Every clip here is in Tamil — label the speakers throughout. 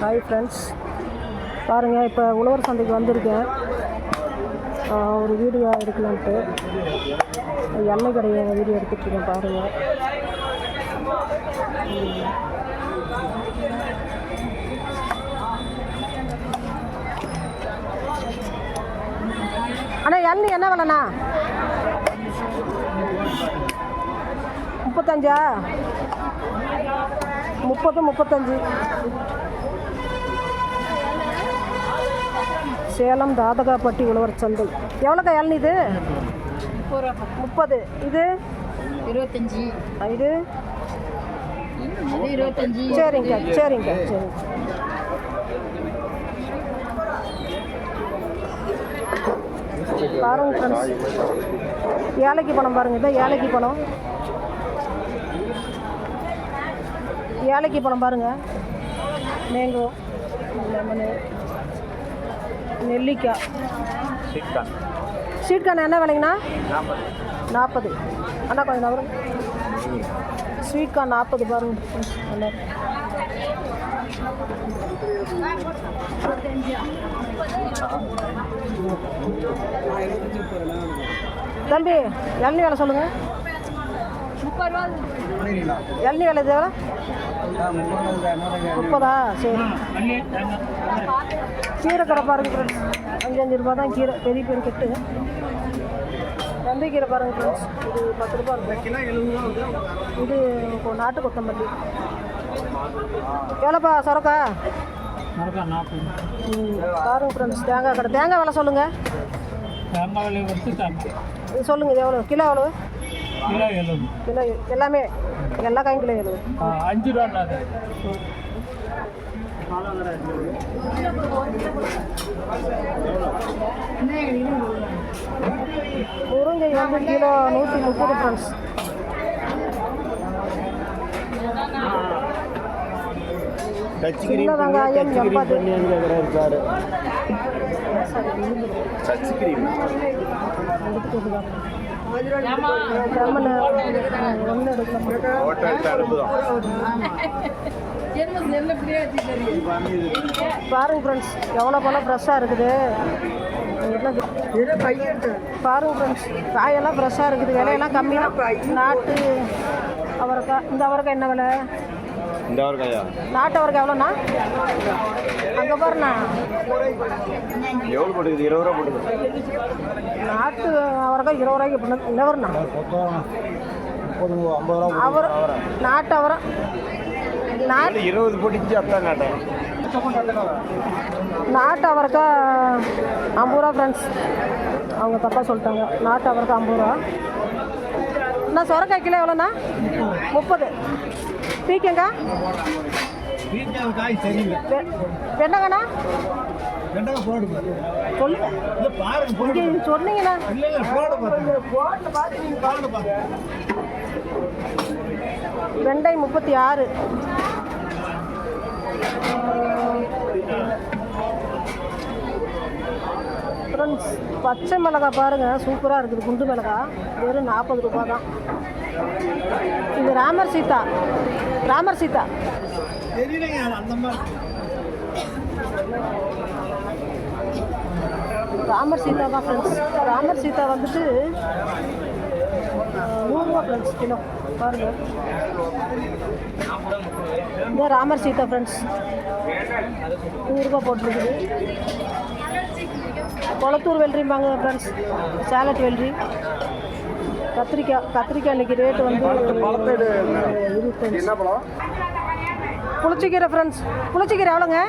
Speaker 1: ஹாய் ஃப்ரெண்ட்ஸ் பாருங்கள் இப்போ உழவர் சந்தைக்கு வந்திருக்கேன். ஒரு வீடியோ எடுக்கலான்ட்டு எண்ணெய் கடையை வீடியோ எடுத்துட்ருக்கேன் பாருங்கள் அண்ணா எண்ணெய் என்ன விலைண்ணா? முப்பத்தஞ்சா? முப்பது முப்பத்தஞ்சு. சேலம் தாதகாப்பட்டி உழவர் சந்தை. எவ்வளோக்கா இளநீ இது? முப்பது. இது?
Speaker 2: இருபத்தஞ்சி.
Speaker 1: இது?
Speaker 2: இருபத்தஞ்சி.
Speaker 1: சரிங்க சரிங்க சரிங்க. பாருங்க ஃப்ரெண்ட்ஸ் ஏழைக்கு பழம் பாருங்க இதான் ஏழைக்கு பழம். ஏழைக்கு பழம் பாருங்க. Mango lemon. நெல்லிக்காய். ஸ்வீட் கார்ன் என்ன விலைங்கண்ணா? நாற்பது. அண்ணா கொஞ்சம் நவரும் ஸ்வீட் கார்ன் நாற்பது பாருங்க. தம்பி இளநீ வேலை சொல்லுங்க.
Speaker 2: முப்பது ரூபா
Speaker 1: இளநீ வேலை எவ்வளோ? முப்பதா சரி. கீரை கடை பாருங்க ஃப்ரெண்ட்ஸ் அஞ்சு அஞ்சு ரூபா தான் கீரை பெரிய பெரிய கெட்டு. வெந்தய கீரை பாருங்க ஃப்ரெண்ட்ஸ் இது பத்து ரூபா இருக்கும். இது இப்போ நாட்டு கொத்தமல்லி. எவ்வளோப்பா சொரக்கா? பாருங்க ஃப்ரெண்ட்ஸ் தேங்காய் கடை. தேங்காய் விலை சொல்லுங்கள்
Speaker 3: தேங்காய் விலை வச்சுட்டாங்க
Speaker 1: இது சொல்லுங்கள் இது எவ்வளோ கிலோ எவ்வளோ
Speaker 3: கிலோ
Speaker 1: எல்லாமே எல்லா காயும் கிலோ எழுபது
Speaker 3: அஞ்சு ரூபா
Speaker 1: முருங்கை வந்து கிலோ நூற்றி முப்பது ஃப்ரெண்ட்ஸ் சின்ன வெங்காயம் எண்பது
Speaker 4: இருக்காரு சச்சி கிரீம்.
Speaker 1: லெமனு ஒன்று எடுக்கலாம் பாருங்க ஃப்ரெண்ட்ஸ் எவ்வளோ பழம் ஃப்ரெஷ்ஷாக இருக்குது. எல்லாம் பாருங்க ஃப்ரெண்ட்ஸ் காயெல்லாம் ஃப்ரெஷ்ஷாக இருக்குது. விலையெல்லாம் கம்மி. நாட்டு அவரைக்காய் இந்த அவரைக்காய் என்ன விலை?
Speaker 4: இந்த ஒரு கையா
Speaker 1: நாட்டு அவரைக்காய் எவ்வளோண்ணா? அங்கே பாருண்ணா.
Speaker 4: எவ்வளோ போட்டுக்குது? இருபது ரூபா போட்டுக்குது.
Speaker 1: நாட்டு அவரைக்காய் இருபது ரூபாய்க்கு பண்ண நிலவரண்ணா அவர் நாட்டு அவரை
Speaker 4: இருபது போட்டுச்சு அத்தான் நாட்டேன்
Speaker 1: நாட்டு. அவரைக்காய் ஐம்பது ரூபா ஃப்ரெண்ட்ஸ் அவங்க தப்பாக சொல்லிட்டாங்க. நாட்டு அவரைக்காய் ஐம்பது ரூபா. அண்ணா சொரக்காய் கிலோ எவ்வளோண்ணா? முப்பது. பீக்கங்க இங்கே சொன்னீங்கண்ணா. வெண்டை முப்பத்தி ஆறு. ஃப்ரெண்ட்ஸ் பச்சை மிளகாய் பாருங்கள் சூப்பராக இருக்குது. குண்டு மிளகாய் வெறும் நாற்பது ரூபா தான் இது ராமர் சீதா. ராமர் சீதா. ராமர் சீதா தான் ஃப்ரெண்ட்ஸ் ராமர் சீதா வந்துட்டு நூறுரூவா ஃப்ரெண்ட்ஸ் கிலோ பாருங்கள் இந்த ராமர் சீதா ஃப்ரெண்ட்ஸ் நூறுரூபா போட்டிருக்குது கொளத்தூர் வெள்ளரிம்பாங்க ஃப்ரெண்ட்ஸ் சேலட் வெள்ளரி. கத்திரிக்காய் கத்திரிக்காய் இன்னைக்கு ரேட்டு வந்து இருபத்தஞ்சு.
Speaker 4: என்ன பழம்
Speaker 1: ஃப்ரெண்ட்ஸ் புளிச்சிக்கீரை எவ்வளோங்க?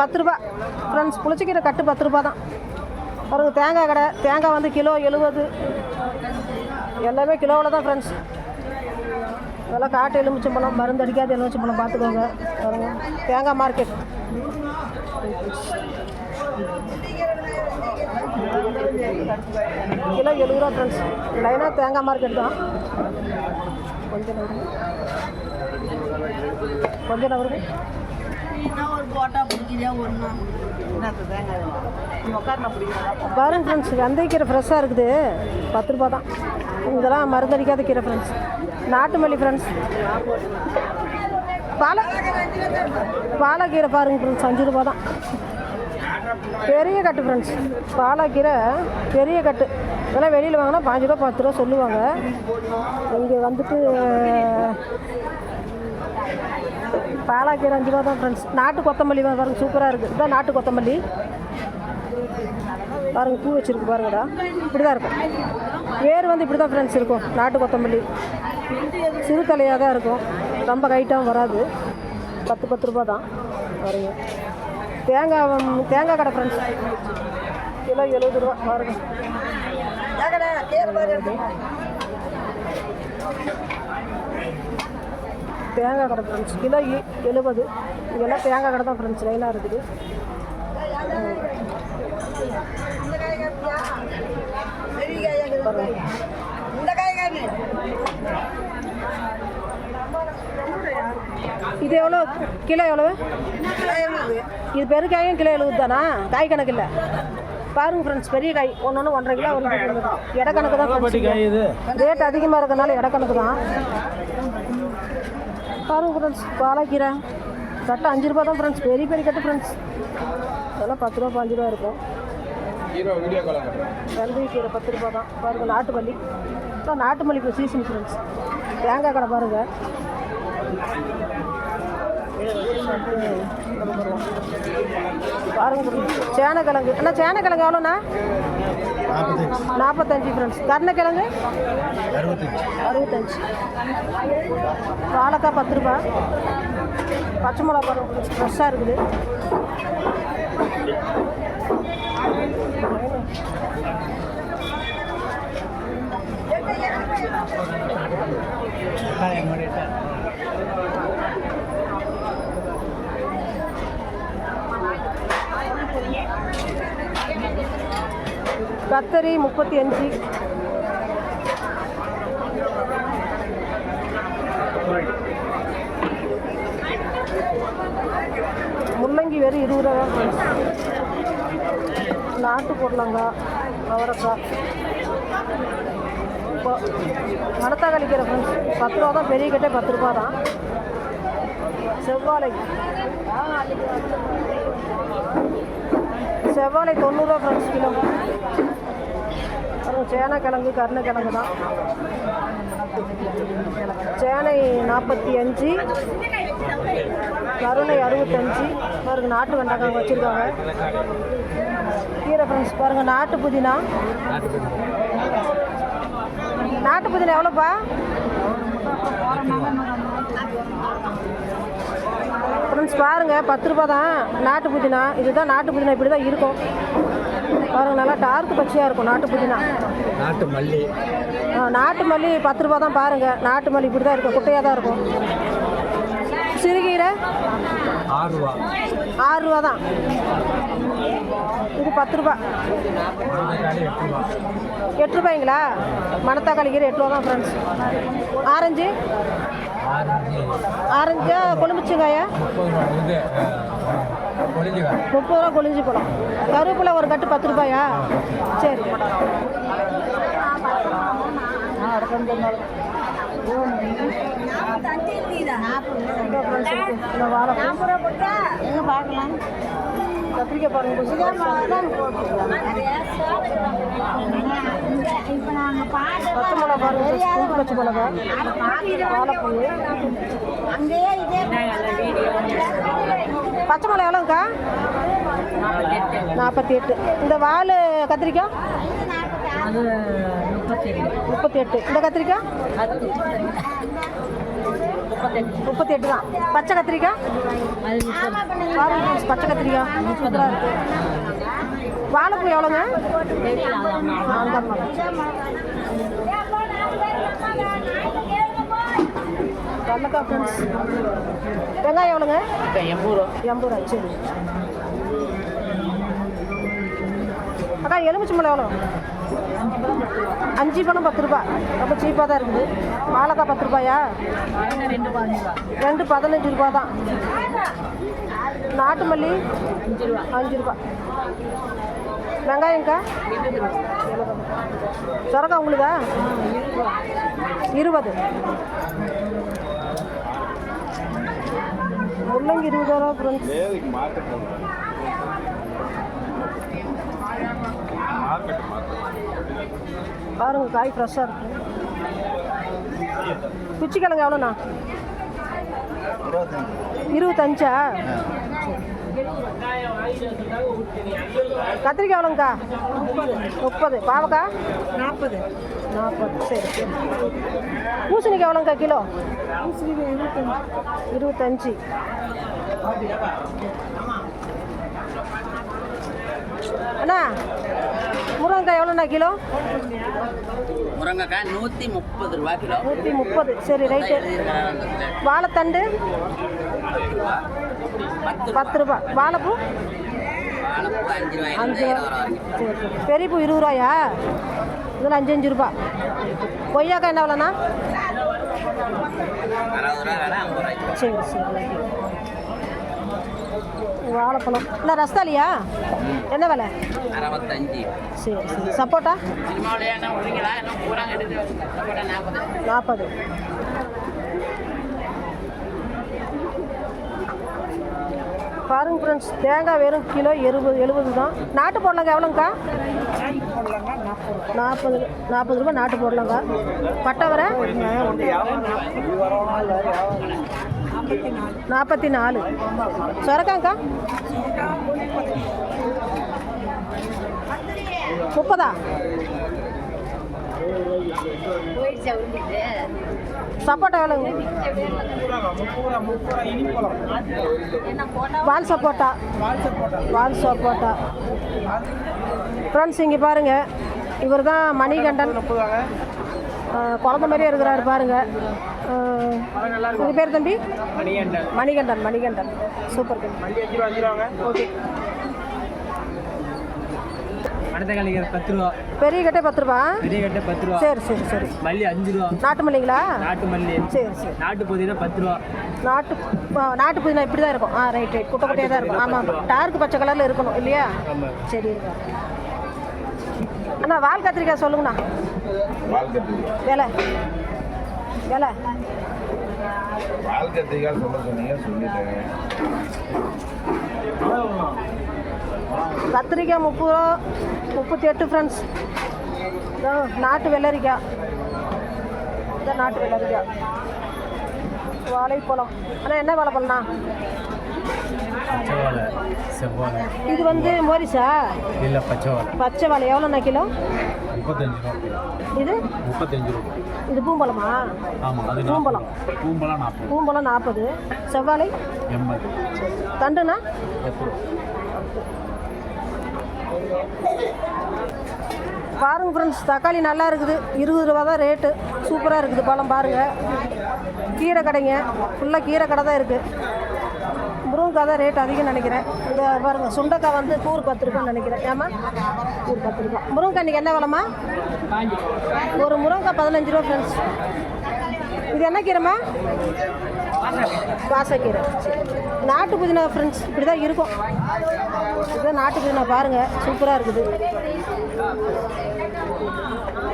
Speaker 1: பத்து ரூபா ஃப்ரெண்ட்ஸ் புளிச்சிக்கீரை கட்டு பத்து ரூபா தான். பாருங்க தேங்காய் கடை. தேங்காய் வந்து கிலோ எழுபது. எல்லாமே கிலோவில் தான் ஃப்ரெண்ட்ஸ் இதெல்லாம் காட்டு எலுமிச்சம்பழம் மருந்து அடிக்காத எலுமிச்சம்பழம் பார்த்துக்கோங்க. பாருங்க தேங்காய் மார்க்கெட் கிலோ எழுபது ரூபா ஃப்ரெண்ட்ஸ் லைனாக தேங்காய் மார்க்கெட் தான். கொஞ்சம் நவருங்க கொஞ்சம் நவருங்க பாருங்க ஃப்ரெண்ட்ஸ் வெந்தயக்கீரை ஃப்ரெஷ்ஷாக இருக்குது. பத்து ரூபா தான். இதெல்லாம் மருந்தடிக்காத கீரை ஃப்ரெண்ட்ஸ் நாட்டு மல்லி ஃப்ரெண்ட்ஸ் பால பாலக்கீரை பாருங்க ஃப்ரெண்ட்ஸ் அஞ்சு ரூபா தான். பெரிய கட்டு ஃப்ரெண்ட்ஸ் பாலக்கீரை பெரிய கட்டு. இதெல்லாம் வெளியில் வாங்கினா பாஞ்சு ரூபா பத்து ரூபா சொல்லுவாங்க. இங்கே வந்துட்டு பாலாக்கீரை அஞ்சு ரூபா தான் ஃப்ரெண்ட்ஸ் நாட்டு கொத்தமல்லி வா- பாருங்க சூப்பராக இருக்குது இதுதான் நாட்டு கொத்தமல்லி. பாருங்கள் பூ வச்சுருக்கு பாருங்கடா. இப்படி தான் இருக்கும். வேர் வந்து இப்படி தான் ஃப்ரெண்ட்ஸ் இருக்கும். நாட்டு கொத்தமல்லி. சிறு தலையாக தான் இருக்கும். ரொம்ப கைட்டாகவும் வராது. பத்து பத்து ரூபா தான். பாருங்க. தேங்காய் தேங்காய் கடை ஃப்ரெண்ட்ஸ் கிலோ எழுபது ரூபா. பாருங்க. தேங்காய் கடை ஃப்ரெண்ட்ஸ் கிலோ எழுபது. இங்கெல்லாம் தேங்காய் கடை தான் ஃப்ரெண்ட்ஸ் லைனாக இருக்குது. இது எவ்வளோ கிலோ எவ்வளோ இது பெருக்காயும் கிலோ எழுபது தானா காய் கணக்கு இல்லை. பாருங்க ஃப்ரெண்ட்ஸ் பெரிய காய். ஒன்று ஒன்று ஒன்றரை கிலோ. ஒன்று எடை கணக்கு தான் ரேட் அதிகமாக இருக்கனால எடை கணக்கு தான். பாருங்க ஃப்ரெண்ட்ஸ் பாலக்கீரை. கட்டு அஞ்சு ரூபா தான் ஃப்ரெண்ட்ஸ் பெரிய பெரிய கட்டு ஃப்ரெண்ட்ஸ் அதெல்லாம் பத்து ரூபா பாஞ்சு ரூபா இருக்கும். வெந்தய கீரை பத்து ரூபா தான். பாருங்க நாட்டு மல்லி அதான் நாட்டு மல்லி இப்போ சீசன் ஃப்ரெண்ட்ஸ் தேங்காய் கடை பாருங்க பாருங்க. சேனக்கிழங்கு. அண்ணா சேனக்கிழங்கு எவ்வளோண்ணா? நாற்பத்தஞ்சு. ஃப்ரெண்ட்ஸ் கருணக்கிழங்கு?
Speaker 3: அறுபத்தஞ்சு.
Speaker 1: அறுபத்தஞ்சு. வாழைக்காய் பத்து ரூபா பச்சை மிளகா ஃப்ரெஷ்ஷாக இருக்குது. கத்தரி முப்பத்தி அஞ்சு. முள்ளங்கி வெறும் இருபது ரூபா நாட்டு பொருளங்காய் அவரைக்காய் இப்போ மணத்தக்காளி கீரை ஃப்ரெண்ட்ஸ் பத்து ரூபா தான் பெரிய கட்டே பத்து ரூபா தான். செவ்வாழை. செவ்வாழை தொண்ணூறுரூவா ஃப்ரெண்ட்ஸ் கிலோ. சேனக்கிழங்கு கருணக்கிழங்கு தான். சேனை நாற்பத்தி அஞ்சு கருணை அறுபத்தஞ்சு. பாருங்க நாட்டு வெண்டைக்காய் வச்சுருக்காங்க. கீரை ஃப்ரெண்ட்ஸ் பாருங்கள் நாட்டு புதினா. நாட்டு புதினா எவ்வளோப்பா? ஃப்ரெண்ட்ஸ் பாருங்கள் பத்து ரூபா தான் நாட்டு புதினா. இதுதான் நாட்டு புதினா இப்படி தான் இருக்கும். பாருங்கள் நல்லா டார்க் பச்சையாக இருக்கும் நாட்டு புதினா.
Speaker 3: நாட்டு மல்லி.
Speaker 1: நாட்டு மல்லி பத்து ரூபா தான் பாருங்கள் நாட்டு மல்லி இப்படி தான் இருக்கும் குட்டையாக தான் இருக்கும். சிறுகீரை?
Speaker 3: ஆறு ரூபா.
Speaker 1: ஆறு ரூபா தான். இது பத்து ரூபா.
Speaker 3: எட்டு ரூபா.
Speaker 1: எட்டு ரூபாய்ங்களா? மணத்தக்காளி கீரை எட்டு ரூபா தான் ஃப்ரெண்ட்ஸ் ஆரஞ்சு?
Speaker 3: ஆரஞ்சு
Speaker 1: ஆரஞ்சு கொழும்புச்சுங்காயா?
Speaker 3: முப்பது ரூபா
Speaker 1: கொழிஞ்சி பழம் கருவேப்பிலை ஒரு கட்டு பத்து ரூபாயா? சரி.
Speaker 2: பார்க்கலாம்?
Speaker 1: கத்திரிக்காய் பாருங்க பச்சை. மிளகா பாருங்க பச்சை. மிளகா. வாழைப்பூ.
Speaker 2: அங்கேயே இதே
Speaker 1: பச்சை மிளகா எவ்வளோங்கக்கா நாற்பத்தி எட்டு இந்த வால் கத்திரிக்காய்
Speaker 2: முப்பத்தி
Speaker 1: எட்டு இந்த கத்திரிக்காய் முப்பத்தி எட்டு தான். பச்சை கத்திரிக்காய் பச்சை கத்திரிக்காய் முப்பது. இருக்கு வாழைப்பூ எவ்வளோங்க? அந்த கடலக்காய் ஃப்ரெண்ட்ஸ் வெங்காயம் எவ்வளோங்க?
Speaker 3: எண்பது ரூபா.
Speaker 1: எண்பது ரூபா சரி. அக்கா எலுமிச்சம்பழம் எவ்வளோ? அஞ்சு பழம் பத்து ரூபா. ரொம்ப சீப்பாக தான் இருக்குது. வாழைக்காய் பத்து ரூபாயா?
Speaker 2: ரெண்டு பதினஞ்சு ரூபா
Speaker 1: தான். நாட்டு மல்லி?
Speaker 2: அஞ்சு ரூபா.
Speaker 1: ரூபா சொரக்கா உங்களுதா இருபது. முள்ளங்கி இருபது ரூபா ஃப்ரெண்ட்ஸ் பாருங்க காய் ஃப்ரெஷ்ஷாக இருக்கு. குச்சிக்கிழங்கு எவ்வளோண்ணா? இருபத்தஞ்சா. கத்திரிக்காய் எவ்வளோங்கக்கா? முப்பது. பாவக்கா? நாற்பது. நாற்பது. சரி சரி. பூசணிக்காய் எவ்வளோங்கக்கா கிலோ? இருபத்தஞ்சு. அண்ணா முருங்கைக்காய் எவ்வளோண்ணா கிலோ?
Speaker 5: முருங்கைக்காய் நூற்றி முப்பது ரூபா கிலோ.
Speaker 1: நூற்றி முப்பது. சரி ரைட்டு வாழைத்தண்டு?
Speaker 5: பத்து
Speaker 1: ரூபா. வாழைப்பூ?
Speaker 5: அஞ்சு
Speaker 1: அஞ்சு
Speaker 5: இருபது
Speaker 1: பெரிய பூ ரூபாயா? இதில் அஞ்சு அஞ்சு ரூபா. கொய்யாக்காய் என்ன விலைண்ணா? சரி சரி. வாழைப்பழம். இல்லை ரஸ்தாலியா என்ன விலை?
Speaker 5: அறுபத்தஞ்சு.
Speaker 1: சரி சரி. சப்போட்டா?
Speaker 5: நாற்பது.
Speaker 1: பாருங்க ஃப்ரெண்ட்ஸ் தேங்காய் வெறும் கிலோ எழுபது எழுபது தான். நாட்டு போடலங்க எவ்வளோங்க்கா நாற்பது நாற்பது ரூபாய் நாட்டு போடலங்க. பட்டை வர நாற்பத்தி நாலு. சொரக்காங்கக்கா முப்பதா? சப்போட்டா எவ்வளோங்க வால் சப்போட்டா. வால் சப்போட்டா. ஃப்ரெண்ட்ஸ் இங்கே பாருங்கள் இவர் தான் மணிகண்டன். குழந்த மாதிரியே இருக்கிறாரு பாருங்க. உங்கள் பேர் தம்பி? மணிகண்டன். மணிகண்டன் சூப்பர் தம்பி. ஓகே.
Speaker 3: அடுத்த காலிக்கு பத்து ரூபா.
Speaker 1: பெரிய கட்டை பத்து ரூபா?
Speaker 3: பெரிய கட்டை பத்து ரூபா.
Speaker 1: சரி சரி சரி.
Speaker 3: மல்லி அஞ்சு ரூபா
Speaker 1: நாட்டு மல்லிங்களா?
Speaker 3: நாட்டு மல்லி.
Speaker 1: சரி சரி.
Speaker 3: நாட்டு புதினா பத்து ரூபா.
Speaker 1: நாட்டு நாட்டு புதினா இப்படி தான் இருக்கும். ஆ ரைட் ரைட் குட்டை குட்டையாக தான் இருக்கும். ஆமாம் டார்க் பச்சை கலரில் இருக்கணும் இல்லையா? சரி அண்ணா வால் கத்திரிக்காய் சொல்லுங்கண்ணா.
Speaker 4: வால். கத்திரிக்காய்
Speaker 1: விலை
Speaker 4: கத்திரிக்காய் சொல்ல சொன்னீங்க சொல்லிட்டேன்.
Speaker 1: கத்திரிக்காய் முப்பது ரூபா முப்பத்தி எட்டு ஃப்ரெண்ட்ஸ் நாட்டு வெள்ளரிக்காய். இதான் நாட்டு வெள்ளரிக்காய். வாழைப்பழம். அண்ணா என்ன வாழைப்பழம்ண்ணா?
Speaker 3: பச்சை வாழை செவ்வாழை.
Speaker 1: இது வந்து மோரிஸா
Speaker 3: இல்லை பச்சை வாழை
Speaker 1: பச்சை வாழை எவ்வளோண்ணா கிலோ?
Speaker 3: முப்பத்தஞ்சு ரூபா
Speaker 1: இது?
Speaker 3: முப்பத்தஞ்சு ரூபா.
Speaker 1: இது பூம்பழமா?
Speaker 3: ஆமாம் அது
Speaker 1: பூம்பழம்.
Speaker 3: பூம்பழம் நாற்பது.
Speaker 1: பூம்பழம் நாற்பது. செவ்வாழை?
Speaker 3: எண்பது.
Speaker 1: தண்டுண்ணா? பாருங்க ஃப்ரெண்ட்ஸ் தக்காளி நல்லா இருக்குது. இருபது ரூபா தான் ரேட்டு சூப்பராக இருக்குது பழம் பாருங்கள் கீரை கடைங்க. ஃபுல்லாக கீரை கடை தான் இருக்குது முருங்கக்காய் தான் ரேட் அதிகம் நினைக்கிறேன். இந்த பாருங்கள் சுண்டக்காய் வந்து கூறு பத்து ரூபான்னு நினைக்கிறேன். ஏமா கூறு பத்து ரூபா. முருங்கைக்காய் இன்றைக்கி என்ன விலமா ஒரு முருங்கைக்காய் பதினஞ்சு ரூபா ஃப்ரெண்ட்ஸ் இது என்ன கீரைம்மா? வாசக்கீரை நாட்டு புதினா ஃப்ரெண்ட்ஸ் இப்படி தான் இருக்கும். இதுதான் நாட்டு புதினா பாருங்கள் சூப்பராக இருக்குது.